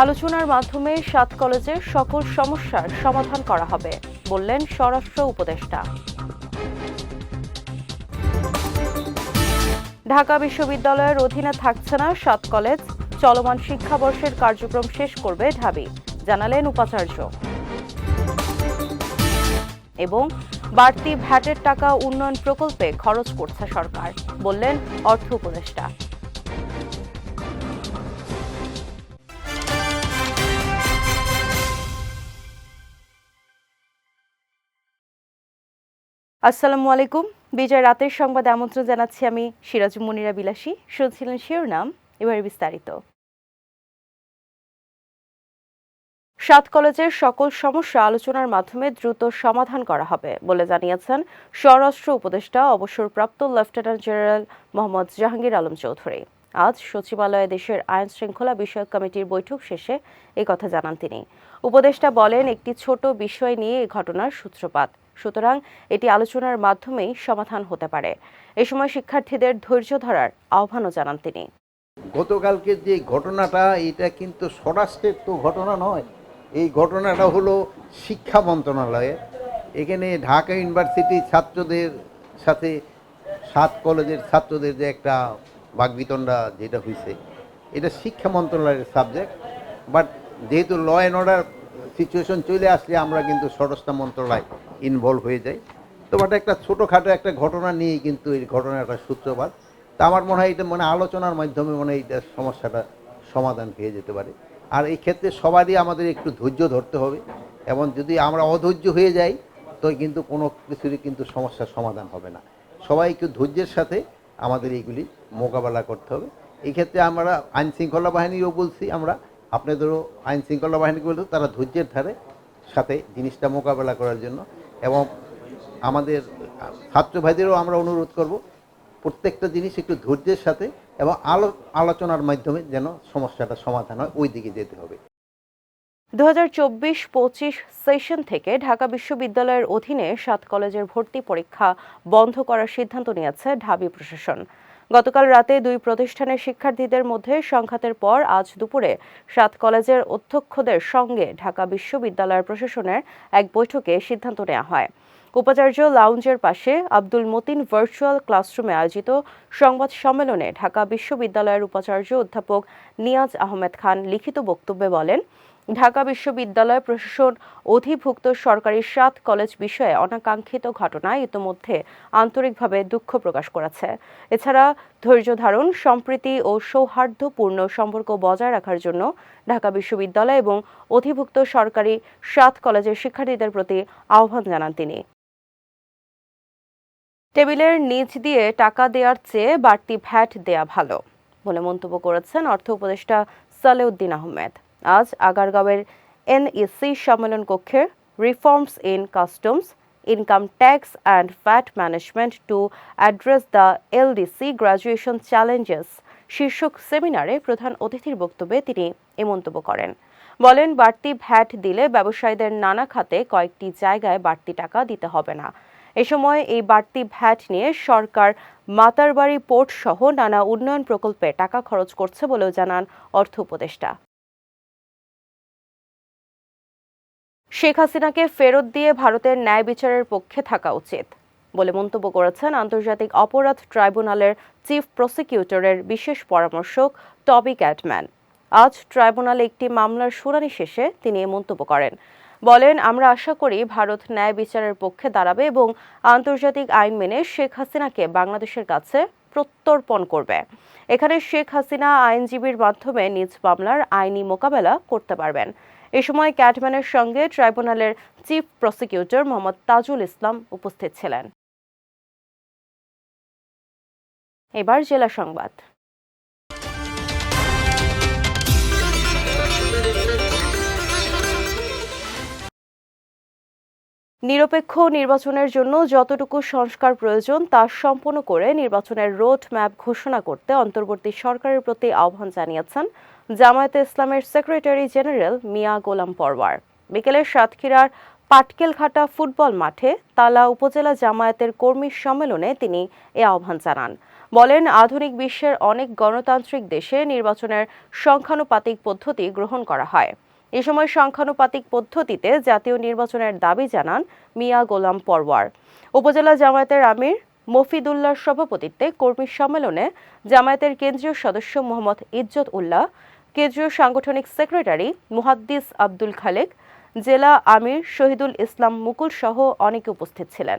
আলোচনার মাধ্যমে সাত কলেজের সকল সমস্যার সমাধান করা হবে, বললেন স্বরাষ্ট্র উপদেষ্টা। ঢাকা বিশ্ববিদ্যালয়ের অধীনে থাকছে না সাত কলেজ, চলমান শিক্ষাবর্ষের কার্যক্রম শেষ করবে ঢাবি, জানালেন উপাচার্য। এবং বাড়তি ভ্যাটের টাকা উন্নয়ন প্রকল্পে খরচ করছে সরকার, বললেন অর্থ উপদেষ্টা। আসসালামু আলাইকুম। বিজয় রাতের সংবাদে আমন্ত্রণ জানাচ্ছি আমি সিরাজ মুনিরা বিলাসী। শুনছিলেন শিরোনাম, এবারে বিস্তারিত। সাত কলেজের সকল সমস্যা আলোচনার মাধ্যমে দ্রুত সমাধান করা হবে বলে জানিয়েছেন স্বরাষ্ট্র উপদেষ্টা, অবসরপ্রাপ্ত লেফটেন্যান্ট জেনারেল মোহাম্মদ জাহাঙ্গীর আলম চৌধুরী। আজ সচিবালয়ে দেশের আইন শৃঙ্খলা বিষয়ক কমিটির বৈঠক শেষে কথা জানান তিনি। উপদেষ্টা বলেন, একটি ছোট বিষয় নিয়ে এ ঘটনার সূত্রপাত। সুতরাং এটি আলোচনার মাধ্যমেই সমাধান হতে পারে। এ সময় শিক্ষার্থীদের ধৈর্য ধরার আহ্বানও জানান তিনি। গতকালকের যে ঘটনাটা, এটা কিন্তু স্বরাষ্ট্রের তো ঘটনা নয়। এই ঘটনাটা হলো শিক্ষা মন্ত্রণালয়ের। এখানে ঢাকা ইউনিভার্সিটি ছাত্রদের সাথে, সাত কলেজের ছাত্রদের যে একটা বাগবিতণ্ডা যেটা হয়েছে এটা শিক্ষা মন্ত্রণালয়ের সাবজেক্ট। বাট যেহেতু ল অ্যান্ড অর্ডার সিচুয়েশন চলে আসলে আমরা কিন্তু স্বরাষ্ট্র মন্ত্রণালয় ইনভলভ হয়ে যাই তো বাট, একটা ছোটোখাটো একটা ঘটনা নিয়েই কিন্তু এই ঘটনাটা সূত্রপাত। তা আমার মনে হয় এটা মানে আলোচনার মাধ্যমে মনে এটা সমস্যাটা সমাধান পেয়ে যেতে পারে। আর এই ক্ষেত্রে সবারই আমাদের একটু ধৈর্য ধরতে হবে। এবং যদি আমরা অধৈর্য হয়ে যাই, তো কিন্তু কোনো কিছুরই কিন্তু সমস্যার সমাধান হবে না। সবাই একটু ধৈর্যের সাথে আমাদের এইগুলি মোকাবেলা করতে হবে। এই ক্ষেত্রে আমরা আইন শৃঙ্খলা বাহিনীও বলছি আমরা, আপনাদেরও আইন শৃঙ্খলা বাহিনীকে বলতে তারা ধৈর্যের ধারে সাথে জিনিসটা মোকাবেলা করার জন্য। এবং আমাদের ছাত্র ভাইদেরও আমরা অনুরোধ করব প্রত্যেকটা জিনিস একটু ধৈর্যের সাথে এবং আলো, আলোচনার মাধ্যমে যেন সমস্যাটা সমাধান হয়, ওই দিকে যেতে হবে। দু হাজার সেশন থেকে ঢাকা বিশ্ববিদ্যালয়ের অধীনে সাত কলেজের ভর্তি পরীক্ষা বন্ধ করার সিদ্ধান্ত নিয়েছে ঢাবি প্রশাসন। গতকাল রাতে দুই প্রতিষ্ঠানের শিক্ষার্থীদের মধ্যে সংঘাতের পর আজ দুপুরে সাত কলেজের অধ্যক্ষদের সঙ্গে ঢাকা বিশ্ববিদ্যালয়ের প্রশাসনের এক বৈঠকে সিদ্ধান্ত নেওয়া হয়। উপাচার্য লাউঞ্জের পাশে আব্দুল মতিন ভার্চুয়াল ক্লাসরুমে আয়োজিত সংবাদ সম্মেলনে ঢাকা বিশ্ববিদ্যালয়ের উপাচার্য অধ্যাপক নিয়াজ আহমেদ খান লিখিত বক্তব্যে বলেন ঢাকা বিশ্ববিদ্যালয় প্রশাসন অধিভুক্ত সরকারি সাত কলেজ বিষয়ে অনাকাঙ্ক্ষিত ঘটনায় ইতোমধ্যে আন্তরিকভাবে দুঃখ প্রকাশ করেছে। এছাড়া ধৈর্য ধারণ, সম্প্রীতি ও সৌহার্দ্যপূর্ণ সম্পর্ক বজায় রাখার জন্য ঢাকা বিশ্ববিদ্যালয় এবং অধিভুক্ত সরকারি সাত কলেজের শিক্ষার্থীদের প্রতি আহ্বান জানান তিনি। টেবিলের নিচ দিয়ে টাকা দেওয়ার চেয়ে বাড়তি ভ্যাট দেয়া ভালো, বলে মন্তব্য করেছেন অর্থ উপদেষ্টা সালেউদ্দিন আহমেদ। আজ আগারগাঁওয়ের এনইসি সম্মেলন কক্ষে reforms in customs income tax and VAT management to address the LDC graduation challenges শীর্ষক সেমিনারে প্রধান অতিথির বক্তব্যে তিনি এ মন্তব্য করেন। বলেন, বাড়তি ভ্যাট দিলে ব্যবসায়ীদের নানা খাতে কয়েকটি জায়গায় বাড়তি টাকা দিতে হবে না। এ সময় এই বাড়তি ভ্যাট নিয়ে সরকার মাতারবাড়ি পোর্ট সহ নানা উন্নয়ন প্রকল্পে টাকা খরচ করছে বলেও জানান অর্থ উপদেষ্টা। শেখ হাসিনাকে ফেরত দিয়ে ভারতের ন্যায় বিচারের পক্ষে থাকা উচিত বলে মন্তব্য করেছেন আন্তর্জাতিক অপরাধ ট্রাইব্যুনালের চিফ প্রসিকিউটরের বিশেষ পরামর্শক টবি ক্যাটম্যান। আজ ট্রাইব্যুনালে একটি মামলার শুনানি শেষে তিনি এ মন্তব্য করেন। বলেন, আমরা আশা করি ভারত ন্যায় বিচারের পক্ষে দাঁড়াবে এবং আন্তর্জাতিক আইন মেনে শেখ হাসিনাকে বাংলাদেশের কাছে প্রত্যর্পণ করবে। এখানে শেখ হাসিনা আইনজীবীর মাধ্যমে নিজ মামলার আইনি মোকাবেলা করতে পারবেন। এ সময় ক্যাটম্যানের সঙ্গে ট্রাইব্যুনালের চিফ প্রসিকিউটর মোহাম্মদ তাজুল ইসলাম উপস্থিত ছিলেন। এবার জেলা সংবাদ। নিরপেক্ষ নির্বাচনের জন্য যতটুকু সংস্কার প্রয়োজন তা সম্পন্ন করে নির্বাচনের রোড ম্যাপ ঘোষণা করতে অন্তর্বর্তী সরকারের প্রতি আহ্বান জানিয়েছেন জামায়াতে ইসলামের সেক্রেটারি জেনারেল মিয়া গোলাম পরওয়ার। বিকেলে সাতক্ষীরার পাটকেলঘাটা ফুটবল মাঠে তালা উপজেলা জামায়াতের কর্মী সম্মেলনে তিনি এ আহ্বান জানান। বলেন, আধুনিক বিশ্বের অনেক গণতান্ত্রিক দেশে নির্বাচনের সংখ্যানুপাতিক পদ্ধতি গ্রহণ করা হয়। এ সময় সংখ্যানুপাতিক পদ্ধতিতে জাতীয় নির্বাচনের দাবি জানান মিয়া গোলাম পরওয়ার। উপজেলা জামায়াতের আমির মফিদুল্লাহর সভাপতিত্বে কর্মী সম্মেলনে জামায়াতের কেন্দ্রীয় সদস্য মোহাম্মদ ইজ্জত উল্লাহ কেন্দ্রীয় সাংগঠনিক সেক্রেটারি মুহাদ্দিস আব্দুল খালেক, জেলা আমির শহীদুল ইসলাম মুকুল সহ অনেকে উপস্থিত ছিলেন।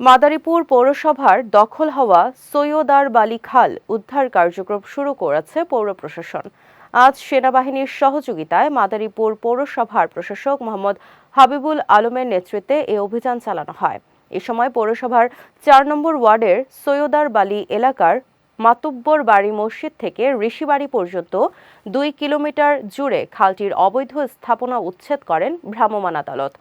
মাদারীপুর পৌরসভার দখল হওয়া সৈয়দার বালি খাল উদ্ধার কার্যক্রম শুরু করেছে পৌর প্রশাসন। আজ সেনাবাহিনীর সহযোগিতায় মাদারীপুর পৌরসভার প্রশাসক মোহাম্মদ হাবিবুল আলমের নেতৃত্বে এ অভিযান চালানো হয়। এ সময় পৌরসভার চার নম্বর ওয়ার্ডের সৈয়দার বালি এলাকার মাতুব্বর বাড়ি মসজিদ থেকে ঋষিবাড়ি পর্যন্ত দুই কিলোমিটার জুড়ে খালটির অবৈধ স্থাপনা উচ্ছেদ করেন ভ্রাম্যমাণ আদালত।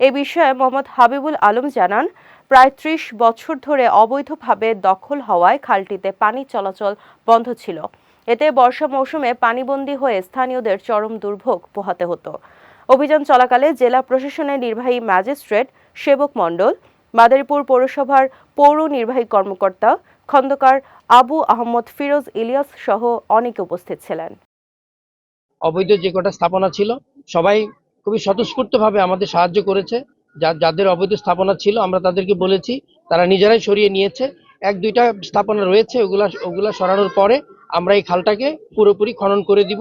এ বিষয়ে মোহাম্মদ হাবিবুল আলম জানান, প্রায় ত্রিশ বছর ধরে অবৈধভাবে দখল হওয়ায় খালটিতে পানি চলাচল বন্ধ ছিল। এতে বর্ষা মৌসুমে পানিবন্দী হয়ে স্থানীয়দের চরম দুর্ভোগ পোহাতে হতো। অভিযান চলাকালে জেলা প্রশাসনের নির্বাহী ম্যাজিস্ট্রেট সেবক মণ্ডল, মাদারীপুর পৌরসভার পৌর নির্বাহী কর্মকর্তা খন্দকার আবু আহমদ ফিরোজ ইলিয়াস সহ অনেকে উপস্থিত ছিলেন। অবৈধ যে কটা স্থাপনা ছিল, সবাই খুবই স্বতঃস্ফূর্তভাবে আমাদের সাহায্য করেছে। যা, যাদের অবৈধ স্থাপনা ছিল, আমরা তাদেরকে বলেছি, তারা নিজেরাই সরিয়ে নিয়েছে। এক, দুইটা স্থাপনা রয়েছে, ওগুলা ওগুলা সরানোর পরে আমরা এই খালটাকে পুরোপুরি খনন করে দিব।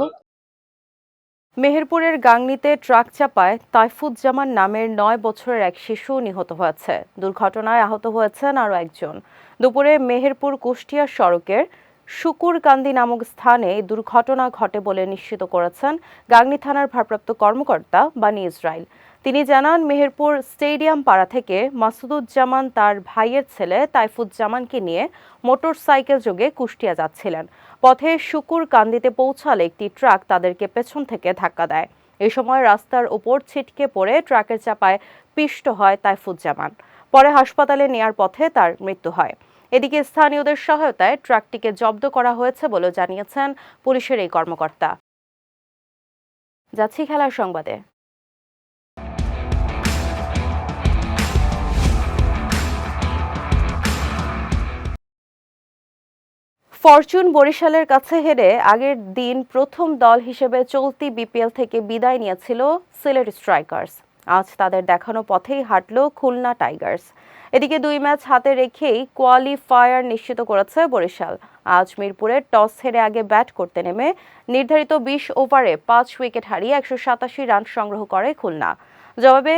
মেহেরপুরের গাংনিতে ট্রাক চাপায় তাইফুজ্জামান নামের নয় বছরের এক শিশু নিহত হয়েছে। দুর্ঘটনায় আহত হয়েছেন আরও একজন। দুপুরে মেহেরপুর কুষ্টিয়া সড়কের শুকুরকান্দি নামক স্থানে দুর্ঘটনা ঘটে বলে নিশ্চিত করেছেন গাংনি থানার ভারপ্রাপ্ত কর্মকর্তা বানি ইসরায়েল তিনি জানান, মেহেরপুর স্টেডিয়াম পাড়া থেকে মাসুদুজ্জামান তার ভাইয়ের ছেলে তাইফুজ্জামানকে নিয়ে মোটরসাইকেল যোগে কুষ্টিয়া যাচ্ছিলেন। পথে শুকুর কান্দিতে পৌঁছালে একটি ট্রাক তাদেরকে পেছন থেকে ধাক্কা দেয়। এ সময় রাস্তার ওপর ছিটকে পড়ে ট্রাকের চাপায় পিষ্ট হয় তাইফুজ্জামান। পরে হাসপাতালে নেয়ার পথে তার মৃত্যু হয়। এদিকে স্থানীয়দের সহায়তায় ট্রাকটিকে জব্দ করা হয়েছে বলে জানিয়েছেন পুলিশের এই কর্মকর্তা। যাচ্ছি খেলার সংবাদে। ফরচুন বরিশালের কাছে হেরে আগের দিন প্রথম দল হিসেবে চলতি বিপিএল থেকে বিদায় নিয়েছিল সিলেট স্ট্রাইকার্স। আজ তাদের দেখানো পথেই হাঁটল খুলনা টাইগার্স। এদিকে দুই ম্যাচ হাতে রেখেই কোয়ালিফায়ার নিশ্চিত করেছে বরিশাল। আজ মিরপুরে টস হেরে আগে ব্যাট করতে নেমে নির্ধারিত বিশ ওভারে পাঁচ উইকেট হারিয়ে একশো সাতাশি রান সংগ্রহ করে খুলনা। জবাবে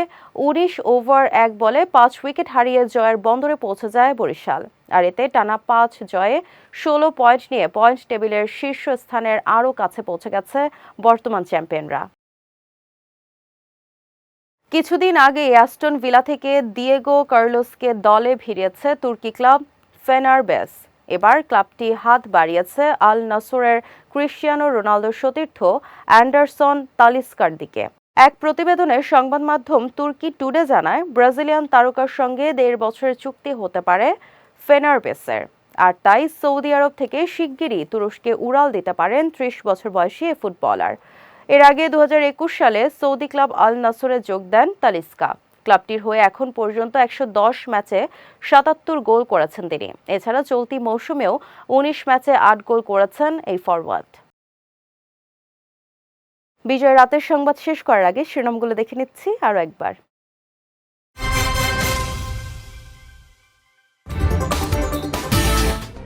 উনিশ ওভার এক বলে পাঁচ উইকেট হারিয়ে জয়ের বন্দরে পৌঁছে যায় বরিশাল। আর এতে টানা পাঁচ জয়ে ষোলো পয়েন্ট নিয়ে পয়েন্ট টেবিলের শীর্ষ স্থানের আরও কাছে পৌঁছে গেছে বর্তমান চ্যাম্পিয়নরা। কিছুদিন আগে অ্যাস্টন ভিলা থেকে দিয়েগো কার্লোসকে দলে ভিড়িয়েছে তুর্কি ক্লাব ফেনারবেস। এবার ক্লাবটি হাত বাড়িয়েছে আল নাসুরের ক্রিশ্চিয়ানো রোনালদোর সতীর্থ অ্যান্ডারসন তালিস্কার দিকে। এক প্রতিবেদনে সংবাদ মাধ্যম তুর্কি টুডে জানায়, ব্রাজিলিয়ান তারকার সঙ্গে দেড় বছরের চুক্তি হতে পারে ফেনারবেসের। আর তাই সৌদি আরব থেকে শিগগিরই তুরস্কে উড়াল দিতে পারেন ত্রিশ বছর বয়সী এ ফুটবলার। এর আগে দু হাজার একুশ সালে সৌদি ক্লাব আল নাসুরে যোগ দেন তালিস্কা। ক্লাবটির হয়ে এখন পর্যন্ত একশো দশ ম্যাচে সাতাত্তর গোল করেছেন তিনি। এছাড়া চলতি মৌসুমেও উনিশ ম্যাচে আট গোল করেছেন এই ফরওয়ার্ড বিজয় রাতের সংবাদ শেষ করার আগে শিরোনামগুলো দেখে নিচ্ছি আরও একবার।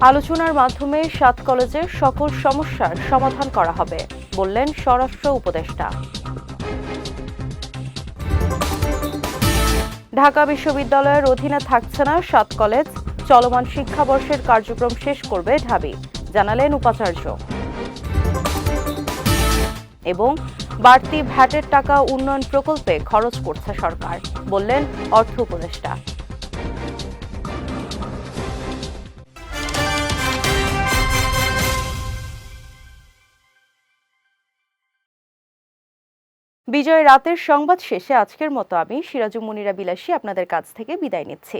আলোচনার মাধ্যমে সাত কলেজের সকল সমস্যার সমাধান করা হবে, বললেন স্বরাষ্ট্র উপদেষ্টা। ঢাকা বিশ্ববিদ্যালয়ের অধীনে থাকছে না সাত কলেজ, চলমান শিক্ষাবর্ষের কার্যক্রম শেষ করবে ঢাবি, জানালেন উপাচার্য। এবং বাড়তি ভ্যাটের টাকা উন্নয়ন প্রকল্পে খরচ করছে সরকার, বললেন অর্থ উপদেষ্টা। বিজয় রাতের সংবাদ শেষে আজকের মতো আমি সিরাজু মুনিরা বিলাসী আপনাদের কাছ থেকে বিদায় নিচ্ছি।